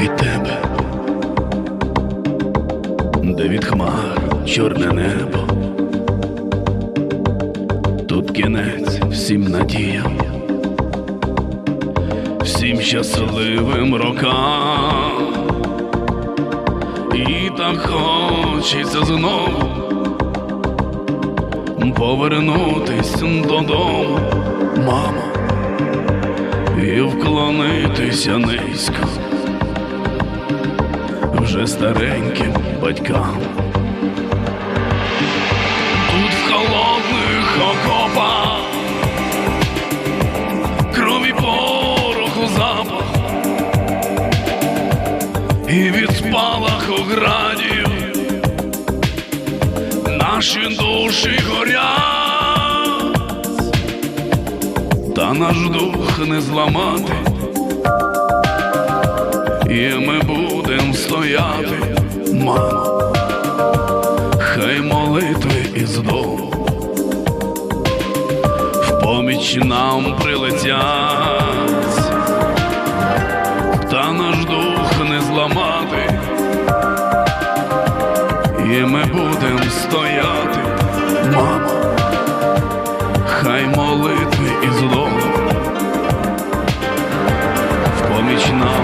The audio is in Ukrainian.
від тебе, де від хмар чорне небо, тут кінець всім надіям, всім щасливим рокам, і так хочеться знову повернутись додому, мамо. І вклонитися низько вже стареньким батькам. Тут в холодних окопах крові пороху запах і від спалаху градів наші душі горять, та наш дух не зламати, Мамо, хай молитви із дому. В поміч нам прилетять, та наш дух не зламати, і ми будемо стояти, мамо, хай молитви із дому. В поміч нам.